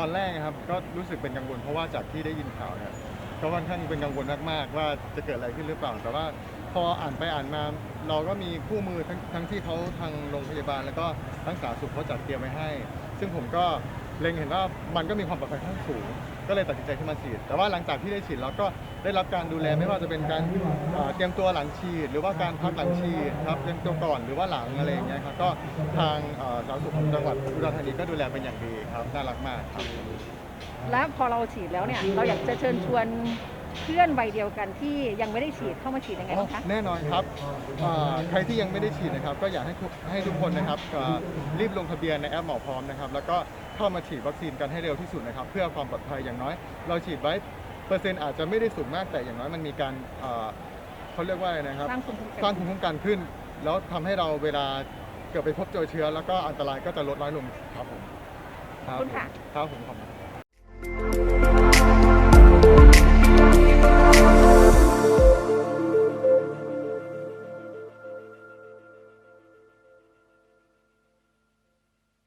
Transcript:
ตอนะครับก็รู้สึกเป็นกังวลเพราะว่าจากที่ได้ยินข่าวเนี่ยก็ค่อนข้างเป็นกังวลมากๆว่าจะเกิดอะไรขึ้นหรือเปล่า แต่ว่าพออ่านไปอ่านมาเราก็มีคู่มือทั้งทั้งที่เขาทางโรงพยาบาล แล้วก็ทั้งสาธารณสุขเขาจัดเตรียมไว้ให้ ซึ่งผมก็ เล็งเห็นว่ามันก็มีความปลอดภัยค่อนข้างสูง ก็เลยตัดสินใจขึ้นมาฉีด แต่ว่าหลังจากที่ได้ฉีดแล้วก็ได้รับการดูแลไม่ว่าจะเป็นการเอ่อเตรียมตัวหลังฉีด หรือว่าการพักหลังฉีดครับเตรียมตัวก่อนหรือว่าหลังอะไรอย่างเงี้ยครับก็ทางเอ่อสาธารณสุขของจังหวัดอุดรธานีก็ดูแลเป็นอย่างดีครับน่ารักมากครับ และพอเราฉีดแล้วเนี่ยเราอยากจะเชิญชวนเพื่อนวัยเดียวกันที่ยังไม่ได้ฉีดเข้ามาฉีดยังไงบ้างคะ แน่นอนครับอ่าใครที่ยังไม่ได้ฉีดนะครับ ก็อยากให้ทุกให้ทุกคนนะครับอ่ารีบลงทะเบียนในแอปหมอพร้อมนะครับ แล้วก็ เข้ามาฉีดวัคซีนกันให้เร็วที่สุดนะครับ เพื่อความปลอดภัยอย่างน้อย เราฉีดไว้เปอร์เซ็นต์อาจจะไม่ได้สูงมากแต่อย่างน้อยมันมีการอ่าเขาเรียกว่าอะไรนะครับสร้างภูมิคุ้มกันสร้างภูมิคุ้มกันขึ้น แล้วทำให้เราเวลาเกิดไปพบเจอเชื้อ แล้วก็อันตรายก็จะลดน้อยลงครับผมขอบคุณค่ะ ครับผมขอบคุณ